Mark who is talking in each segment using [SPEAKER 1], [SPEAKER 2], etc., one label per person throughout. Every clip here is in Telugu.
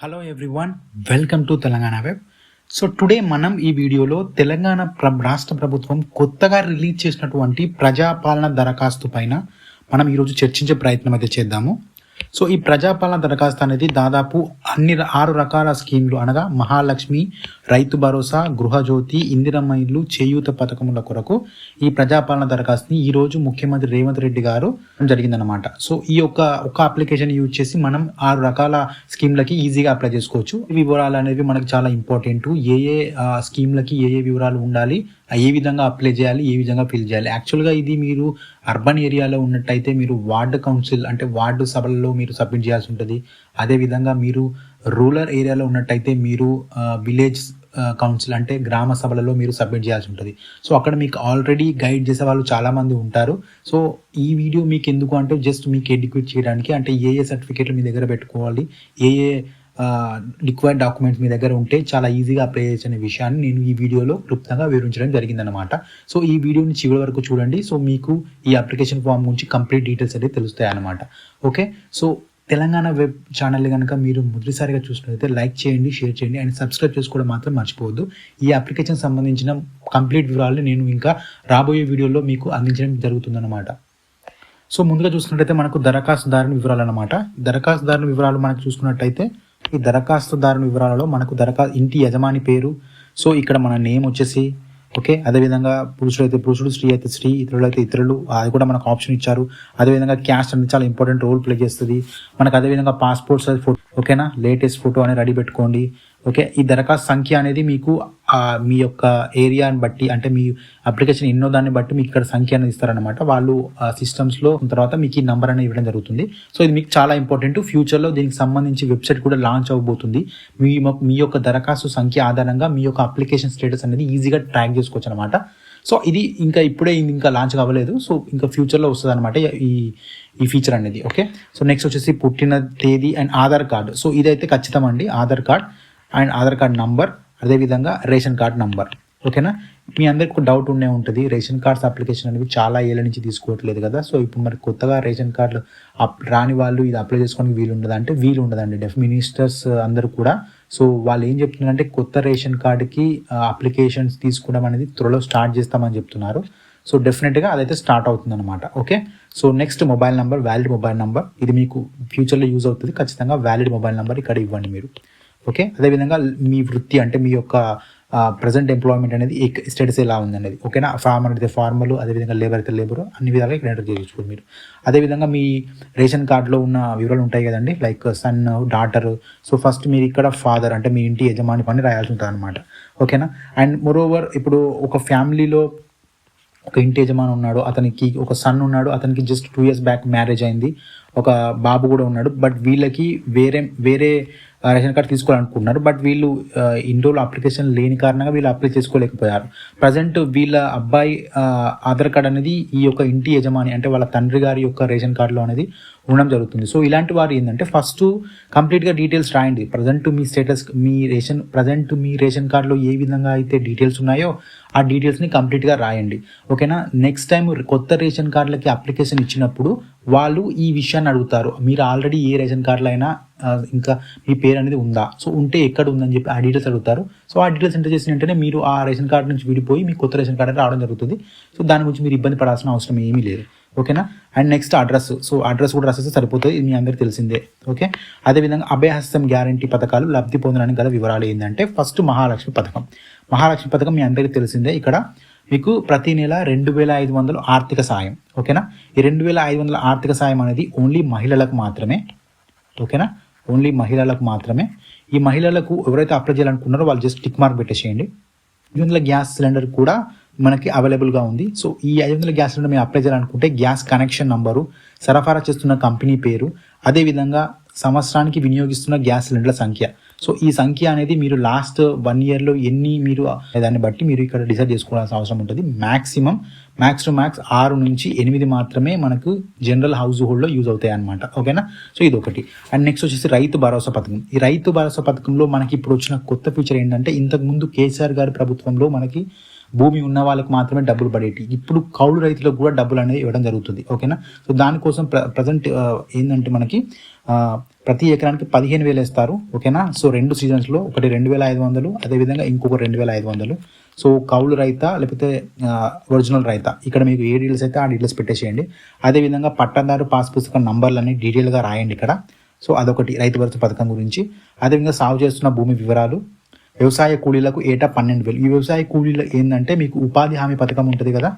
[SPEAKER 1] Hello everyone welcome to Telangana web so today మనం ఈ వీడియోలో తెలంగాణ ప్ర రాష్ట్ర ప్రభుత్వం కొత్తగా రిలీజ్ చేసినటువంటి ప్రజాపాలన దరఖాస్తు పైన మనం ఈరోజు చర్చించే ప్రయత్నం అయితే చేద్దాము. సో ఈ ప్రజాపాలన దరఖాస్తు అనేది దాదాపు అన్ని ఆరు రకాల స్కీమ్లు అనగా మహాలక్ష్మి రైతు భరోసా గృహజ్యోతి ఇందిరమ్మ ఇల్లు చేయూత పథకముల కొరకు ఈ ప్రజాపాలన దరఖాస్తుని ఈ రోజు ముఖ్యమంత్రి రేవంత్ రెడ్డి గారు జరిగిందనమాట సో ఈ యొక్క ఒక అప్లికేషన్ యూజ్ చేసి మనం ఆరు రకాల స్కీమ్లకి ఈజీగా అప్లై చేసుకోవచ్చు. ఈ వివరాలు అనేవి మనకు చాలా ఇంపార్టెంట్. ఏ ఏ స్కీమ్లకి ఏ ఏ వివరాలు ఉండాలి ఏ విధంగా అప్లై చేయాలి ఏ విధంగా ఫిల్ చేయాలి. యాక్చువల్గా ఇది మీరు అర్బన్ ఏరియాలో ఉన్నట్టయితే మీరు వార్డు కౌన్సిల్ అంటే వార్డు సభలలో మీరు సబ్మిట్ చేయాల్సి ఉంటుంది. అదేవిధంగా మీరు రూరల్ ఏరియాలో ఉన్నట్టయితే మీరు విలేజ్ కౌన్సిల్ అంటే గ్రామ సభలలో మీరు సబ్మిట్ చేయాల్సి ఉంటుంది. సో అక్కడ మీకు ఆల్రెడీ గైడ్ చేసే వాళ్ళు చాలామంది ఉంటారు. సో ఈ వీడియో మీకు ఎందుకు అంటే జస్ట్ మీకు ఎడ్యుకేట్ చేయడానికి అంటే ఏ ఏ సర్టిఫికేట్లు మీ దగ్గర పెట్టుకోవాలి ఏ ఏ రిక్వైర్డ్ డాక్యుమెంట్స్ మీ దగ్గర ఉంటే చాలా ఈజీగా అప్లై చేయొచ్చు అనే విషయాన్ని నేను ఈ వీడియోలో క్లుప్తంగా వివరించడం జరిగిందనమాట సో ఈ వీడియోని చివరి వరకు చూడండి. సో మీకు ఈ అప్లికేషన్ ఫామ్ గురించి కంప్లీట్ డీటెయిల్స్ అయితే తెలుస్తాయి అనమాట okay so Telangana web channel కనుక మీరు మొదటిసారిగా చూసినట్లయితే లైక్ చేయండి షేర్ చేయండి అండ్ సబ్స్క్రైబ్ చేసుకోవడం మాత్రం మర్చిపోవద్దు. ఈ అప్లికేషన్ సంబంధించిన కంప్లీట్ వివరాలు నేను ఇంకా రాబోయే వీడియోలో మీకు అందించడం జరుగుతుందన్నమాట. సో ముందుగా చూసుకున్నట్టయితే మనకు దరఖాస్తుదారుని వివరాలు అనమాట దరఖాస్తుదారుని వివరాలు మనకు చూసుకున్నట్టయితే ఈ దరఖాస్తుదారుని వివరాలలో మనకు దరఖా ఇంటి యజమాని పేరు. సో ఇక్కడ మన నేమ్ వచ్చేసి ఓకే? అదేవిధంగా పురుషుడు అయితే పురుషుడు స్త్రీ అయితే స్త్రీ ఇతరులు అయితే ఇతరులు అది కూడా మనకు ఆప్షన్ ఇచ్చారు. అదేవిధంగా క్యాస్ట్ అనేది చాలా ఇంపార్టెంట్ రోల్ ప్లే చేస్తుంది. మనకు అదేవిధంగా పాస్పోర్ట్ సైజ్ ఫోటో ఓకేనా? లేటెస్ట్ ఫోటో అనేది రెడీ పెట్టుకోండి. ఓకే? ఈ దరఖాస్తు సంఖ్య అనేది మీకు మీ యొక్క ఏరియాని బట్టి అంటే మీ అప్లికేషన్ ఎన్నో దాన్ని బట్టి మీకు ఇక్కడ సంఖ్య అనేది ఇస్తారనమాట వాళ్ళు సిస్టమ్స్లో తర్వాత మీకు ఈ నెంబర్ అనేది ఇవ్వడం జరుగుతుంది. సో ఇది మీకు చాలా ఇంపార్టెంట్ ఫ్యూచర్లో దీనికి సంబంధించి వెబ్సైట్ కూడా లాంచ్ అవ్వబోతుంది. మీ మీ యొక్క దరఖాస్తు సంఖ్య ఆధారంగా మీ యొక్క అప్లికేషన్ స్టేటస్ అనేది ఈజీగా ట్రాక్ చేసుకోవచ్చు అనమాట సో ఇది ఇంకా ఇప్పుడే ఇది ఇంకా లాంచ్ అవ్వలేదు సో ఇంకా ఫ్యూచర్లో వస్తుంది అనమాట ఈ ఈ ఫీచర్ అనేది. ఓకే సో నెక్స్ట్ వచ్చేసి పుట్టిన తేదీ అండ్ ఆధార్ కార్డు. సో ఇదైతే ఖచ్చితం అండి. Aadhaar card and Aadhaar card number అదేవిధంగా రేషన్ కార్డ్ నంబర్. ఓకేనా? మీ అందరికి ఒక డౌట్ ఉండే ఉంటుంది. రేషన్ కార్డ్స్ అప్లికేషన్ అనేవి చాలా ఏళ్ళ నుంచి తీసుకోవట్లేదు కదా. సో ఇప్పుడు మరి కొత్తగా రేషన్ కార్డులు అప్ రాని వాళ్ళు ఇది అప్లై చేసుకోవడానికి వీలు ఉండదు అంటే వీలు ఉండదండి డెఫ్ మినిస్టర్స్ అందరూ కూడా. సో వాళ్ళు ఏం చెప్తున్నారంటే కొత్త రేషన్ కార్డుకి అప్లికేషన్స్ తీసుకోవడం అనేది త్వరలో స్టార్ట్ చేస్తామని చెప్తున్నారు. సో డెఫినెట్గా అదైతే స్టార్ట్ అవుతుంది అనమాట okay? So next mobile number valid mobile number. ఇది మీకు ఫ్యూచర్లో యూజ్ అవుతుంది. ఖచ్చితంగా వ్యాలిడ్ మొబైల్ నెంబర్ ఇక్కడ ఇవ్వండి మీరు. ఓకే? అదేవిధంగా మీ వృత్తి అంటే మీ యొక్క ప్రజెంట్ ఎంప్లాయ్మెంట్ అనేది స్టేటస్ ఎలా ఉంది ఓకేనా? ఫార్మర్ అయితే ఫార్మర్లు అదేవిధంగా లేబర్ అయితే లేబర్ అన్ని విధాలుగా ఇక్కడ ఎంటర్ చేసుకోండి మీరు. అదేవిధంగా మీ రేషన్ కార్డులో ఉన్న వివరాలు ఉంటాయి కదండి like son daughter so first మీరు ఇక్కడ ఫాదర్ అంటే మీ ఇంటి యజమాని పని రాయాల్సి ఉంటుంది అనమాట ఓకేనా? అండ్ మోరోవర్ ఇప్పుడు ఒక ఫ్యామిలీలో ఒక ఇంటి యజమాని ఉన్నాడు అతనికి ఒక సన్ ఉన్నాడు అతనికి just two years back marriage అయింది. ఒక బాబు కూడా ఉన్నాడు బట్ వీళ్ళకి వేరే వేరే రేషన్ కార్డు తీసుకోవాలనుకుంటున్నారు బట్ వీళ్ళు ఆ, ఇన్ని రోజులు అప్లికేషన్ లేని కారణంగా వీళ్ళు అప్లై చేసుకోలేకపోయారు. ప్రజెంట్ వీళ్ళ అబ్బాయి ఆధార్ కార్డ్ అనేది ఈ యొక్క ఇంటి యజమాని అంటే వాళ్ళ తండ్రి గారి యొక్క రేషన్ కార్డులో అనేది ఉండడం జరుగుతుంది. సో ఇలాంటి వారు ఏంటంటే ఫస్ట్ కంప్లీట్గా డీటెయిల్స్ రాయండి. ప్రజెంట్ మీ స్టేటస్ మీ రేషన్ ప్రజెంట్ మీ రేషన్ కార్డులో ఏ విధంగా అయితే డీటెయిల్స్ ఉన్నాయో ఆ డీటెయిల్స్ని కంప్లీట్గా రాయండి. ఓకేనా? నెక్స్ట్ టైం కొత్త రేషన్ కార్డులకి అప్లికేషన్ ఇచ్చినప్పుడు వాళ్ళు ఈ విషయాన్ని అడుగుతారు. మీరు ఆల్రెడీ ఏ రేషన్ కార్డులో అయినా ఇంకా మీ పేరు అనేది ఉందా? సో ఉంటే ఎక్కడ ఉందని చెప్పి ఆ డీటెయిల్స్ అడుగుతారు. సో ఆ డీటెయిల్స్ ఎంటర్ చేసిన వెంటనే మీరు ఆ రేషన్ కార్డు నుంచి విడిపోయి మీ కొత్త రేషన్ కార్డు రావడం జరుగుతుంది. సో దాని గురించి మీరు ఇబ్బంది పడాల్సిన అవసరం ఏమీ లేదు. ఓకేనా? And next address. So address కూడా రాసేస్తే సరిపోతుంది. ఇది మీ అందరికీ తెలిసిందే. ఓకే? అదేవిధంగా అభయహస్తం గ్యారంటీ పథకాలు లబ్ధి పొందడానికి గల వివరాలు ఏంటంటే ఫస్ట్ మహాలక్ష్మి పథకం. మహాలక్ష్మి పథకం మీ అందరికీ తెలిసిందే. ఇక్కడ మీకు ప్రతి నెల రెండు వేల ఐదు వందలు ఆర్థిక సాయం. ఓకేనా? ఈ రెండు వేల ఐదు వందల ఆర్థిక సాయం అనేది ఓన్లీ మహిళలకు మాత్రమే. ఓకేనా? ఓన్లీ మహిళలకు మాత్రమే. ఈ మహిళలకు ఎవరైతే అప్లై చేయాలనుకున్నారో వాళ్ళు జస్ట్ టిక్ మార్క్ పెట్టేసేయండి. ఇందులో గ్యాస్ సిలిండర్ కూడా మనకి అవైలబుల్గా ఉంది. సో ఈ ఐదు వందల గ్యాస్ సిలిండర్ మీరు అప్లై చేయాలనుకుంటే గ్యాస్ కనెక్షన్ నంబరు సరఫరా చేస్తున్న కంపెనీ పేరు అదేవిధంగా సంవత్సరానికి వినియోగిస్తున్న గ్యాస్ సిలిండర్ల సంఖ్య. సో ఈ సంఖ్య అనేది మీరు లాస్ట్ వన్ ఇయర్లో ఎన్ని మీరు దాన్ని బట్టి మీరు ఇక్కడ డిసైడ్ చేసుకోవాల్సిన అవసరం ఉంటుంది. మ్యాక్సిమం మ్యాక్స్ టు మ్యాక్స్ ఆరు నుంచి ఎనిమిది మాత్రమే మనకు జనరల్ హౌస్ హోల్డ్లో యూజ్ అవుతాయి అనమాట ఓకేనా సో ఇది ఒకటి. అండ్ నెక్స్ట్ వచ్చేసి రైతు భరోసా పథకం. ఈ రైతు భరోసా పథకంలో మనకి ఇప్పుడు వచ్చిన కొత్త ఫీచర్ ఏంటంటే ఇంతకుముందు కేసీఆర్ గారి ప్రభుత్వంలో మనకి భూమి ఉన్న వాళ్ళకి మాత్రమే డబ్బులు పడేటి. ఇప్పుడు కౌలు రైతులకు కూడా డబ్బులు అనేది ఇవ్వడం జరుగుతుంది. ఓకేనా? సో దానికోసం ప్ర ప్రజెంట్ ఏంటంటే మనకి ప్రతి ఎకరానికి పదిహేను వేలు వేస్తారు. ఓకేనా? సో రెండు సీజన్స్లో ఒకటి రెండు వేల ఐదు వందలు అదేవిధంగా ఇంకొక రెండు వేల ఐదు వందలు. సో కౌలు రైత లేకపోతే ఒరిజినల్ రైత. ఇక్కడ మీకు ఏ డీటెయిల్స్ అయితే ఆ డీటెయిల్స్ పెట్టేసేయండి. అదేవిధంగా పట్టాదారు పాస్ పుస్తకం నంబర్లని డీటెయిల్గా రాయండి ఇక్కడ. సో అదొకటి రైతు భరోసా పథకం గురించి. అదేవిధంగా సాగు చేస్తున్న భూమి వివరాలు. వ్యవసాయ కూలీలకు ఏటా పన్నెండు వేలు. ఈ వ్యవసాయ కూలీలు ఏంటంటే మీకు ఉపాధి హామీ పథకం ఉంటుంది కదా?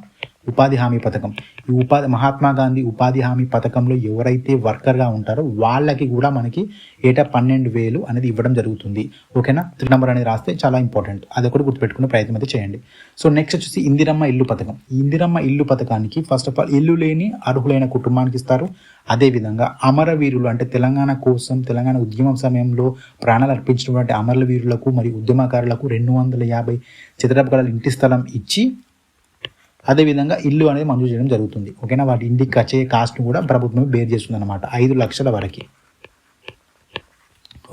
[SPEAKER 1] ఉపాధి హామీ పథకం. ఈ ఉపాధి మహాత్మా గాంధీ ఉపాధి హామీ పథకంలో ఎవరైతే వర్కర్గా ఉంటారో వాళ్ళకి కూడా మనకి ఏటా పన్నెండు వేలు అనేది ఇవ్వడం జరుగుతుంది. ఓకేనా? త్రీ నెంబర్ అనేది రాస్తే చాలా ఇంపార్టెంట్. అది ఒకటి గుర్తుపెట్టుకునే ప్రయత్నం అయితే చేయండి. సో నెక్స్ట్ వచ్చేసి ఇందిరమ్మ ఇల్లు పథకం. ఇందిరమ్మ ఇల్లు పథకానికి ఫస్ట్ ఆఫ్ ఆల్ ఇల్లు లేని అర్హులైన కుటుంబానికి ఇస్తారు. అదేవిధంగా అమరవీరులు అంటే తెలంగాణ కోసం తెలంగాణ ఉద్యమం సమయంలో ప్రాణాలు అర్పించినటువంటి అమరవీరులకు మరియు ఉద్యమకారులకు రెండు వందల యాభై చదరపు ఇంటి స్థలం ఇచ్చి అదేవిధంగా ఇల్లు అనేది మంజూరు చేయడం జరుగుతుంది. ఓకేనా? వాటి ఇంటికి వచ్చే కాస్ట్ను కూడా ప్రభుత్వం బేర్ చేస్తుంది అనమాట ఐదు లక్షల వరకు.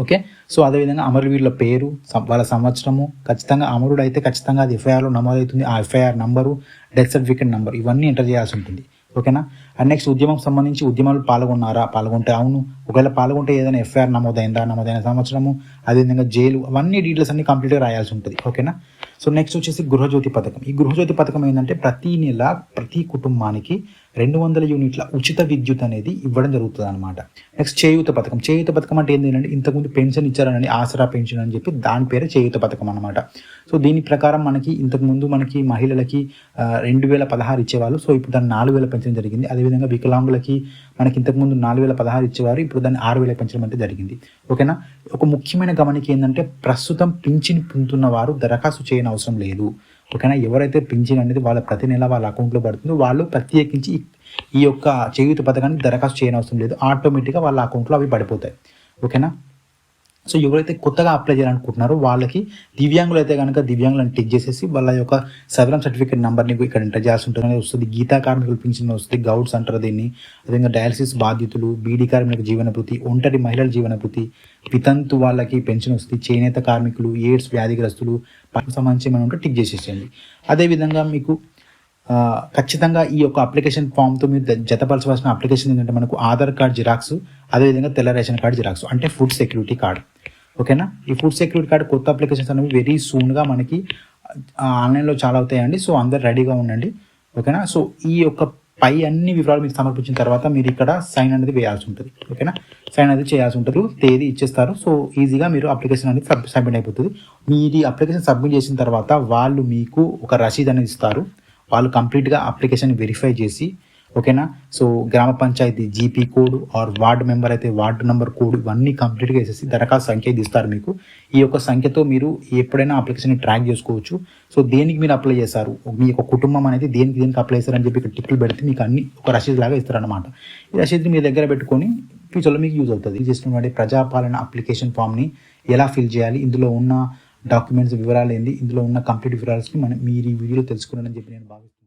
[SPEAKER 1] ఓకే? సో అదేవిధంగా అమరవీరుల పేరు వాళ్ళ సంవత్సరము ఖచ్చితంగా అమరుడు అయితే ఖచ్చితంగా అది ఎఫ్ఐఆర్లో నమోదవుతుంది. ఆ FIR number death certificate number ఇవన్నీ ఎంటర్ చేయాల్సి ఉంటుంది. ఓకేనా? అండ్ నెక్స్ట్ ఉద్యమం సంబంధించి ఉద్యమాలు పాల్గొన్నారా? పాల్గొంటే అవును. ఒకవేళ పాల్గొంటే ఏదైనా ఎఫ్ఐఆర్ నమోదైందా? నమోదైన సంవత్సరము అదేవిధంగా జైలు అవన్నీ డీటెయిల్స్ అన్ని కంప్లీట్గా రాయాల్సి ఉంటుంది. ఓకేనా? సో నెక్స్ట్ వచ్చేసి గృహజ్యోతి పథకం. ఈ గృహజ్యోతి పథకం ఏంటంటే ప్రతి నెల ప్రతి కుటుంబానికి రెండు వందల యూనిట్ల ఉచిత విద్యుత్ అనేది ఇవ్వడం జరుగుతుంది అనమాట నెక్స్ట్ చేయూత పథకం. చేయూత పథకం అంటే ఏంటంటే ఇంతకుముందు పెన్షన్ ఇచ్చారని ఆసరా పెన్షన్ అని చెప్పి దాని పేరే చేయూత పథకం అనమాట సో దీని ప్రకారం మనకి ఇంతకుముందు మనకి మహిళలకి రెండు వేల పదహారు ఇచ్చేవాళ్ళు. సో ఇప్పుడు దాన్ని నాలుగు వేల పెంచడం జరిగింది. అదేవిధంగా వికలాంగులకి మనకి ఇంతకుముందు నాలుగు వేల పదహారు ఇచ్చేవారు. ఇప్పుడు దాన్ని ఆరు వేల పెంచడం అంటే జరిగింది. ఓకేనా? ఒక ముఖ్యమైన గమనిక ఏంటంటే ప్రస్తుతం పింఛన్ పొందుతున్న వారు దరఖాస్తు చేయని అవసరం లేదు. ఓకేనా ఎవరైతే పింఛన్ అనేది వాళ్ళ ప్రతి నెల వాళ్ళ అకౌంట్లో పడుతుందో వాళ్ళు ప్రత్యేకించి ఈ- యొక్క చేయూత పథకాన్ని దరఖాస్తు చేయనవసరం లేదు. ఆటోమేటిక్గా వాళ్ళ అకౌంట్లో అవి పడిపోతాయి. ఓకేనా? సో ఎవరైతే కొత్తగా అప్లై చేయాలనుకుంటున్నారో వాళ్ళకి దివ్యాంగులు అయితే కనుక దివ్యాంగులను టిక్ చేసేసి వాళ్ళ యొక్క సదరం సర్టిఫికేట్ నెంబర్ని ఇక్కడ ఎంటర్ చేయాల్సి ఉంటుంది వస్తుంది. గీతా కార్మికులు పింఛన్ వస్తుంది. గౌడ్స్ అంటారు దీన్ని. అదేవిధంగా డయాలసిస్ బాధితులు బీడీ కార్మికులకు జీవనభృతి ఒంటరి మహిళల జీవనభృతి వితంతు వాళ్ళకి పెన్షన్ వస్తుంది. చేనేత కార్మికులు ఎయిడ్స్ వ్యాధిగ్రస్తులు పనికి సంబంధించి మనం ఉంటే టిక్ చేసేసేయండి. అదేవిధంగా మీకు ఖచ్చితంగా ఈ యొక్క అప్లికేషన్ ఫామ్తో మీరు జతపరచవలసిన అప్లికేషన్ ఏంటంటే మనకు ఆధార్ కార్డ్ జిరాక్స్ అదేవిధంగా తెల్ల రేషన్ కార్డ్ జిరాక్స్ అంటే ఫుడ్ సెక్యూరిటీ కార్డ్ ఓకేనా? ఈ ఫుడ్ సెక్యూరిటీ కార్డ్ కొత్త అప్లికేషన్స్ అనేవి వెరీ సూన్గా మనకి ఆన్లైన్లో చాలా అవుతాయండి. సో అందరు రెడీగా ఉండండి. ఓకేనా? సో ఈ యొక్క పై అన్ని వివరాలు మీకు సమర్పించిన తర్వాత మీరు ఇక్కడ సైన్ అనేది వేయాల్సి ఉంటుంది. ఓకేనా? సైన్ అనేది చేయాల్సి ఉంటుంది. తేదీ ఇచ్చేస్తారు. సో ఈజీగా మీరు అప్లికేషన్ అనేది సబ్ సబ్మిట్ అయిపోతుంది. మీరు ఈ అప్లికేషన్ సబ్మిట్ చేసిన తర్వాత వాళ్ళు మీకు ఒక రసీద్ అనేది ఇస్తారు. వాళ్ళు కంప్లీట్గా అప్లికేషన్ వెరిఫై చేసి ఓకేనా? సో గ్రామ panchayat GP code or ward member అయితే వార్డు నెంబర్ కోడ్ ఇవన్నీ కంప్లీట్గా వేసేసి దరఖాస్తు సంఖ్య ఇస్తారు మీకు. ఈ యొక్క సంఖ్యతో మీరు ఎప్పుడైనా అప్లికేషన్ ట్రాక్ చేసుకోవచ్చు. సో దేనికి మీరు అప్లై చేశారు? మీ యొక్క కుటుంబం అనేది దేనికి దేనికి అప్లై చేశారని చెప్పి ఇక్కడ టిక్కులు పెడితే మీకు అన్ని ఒక రసీదు లాగా ఇస్తారనమాట ఈ రసీదు మీ దగ్గర పెట్టుకొని ఫ్యూచర్లో మీకు యూజ్ అవుతుంది. చేసినటువంటి ప్రజాపాలన అప్లికేషన్ ఫామ్ని ఎలా ఫిల్ చేయాలి? ఇందులో ఉన్న డాక్యుమెంట్స్ వివరాలు ఏంది? ఇందులో ఉన్న కంప్లీట్ వివరాల్స్ని మనం మీరు ఈ వీడియోలో తెలుసుకున్నారని చెప్పి నేను భావిస్తున్నాను.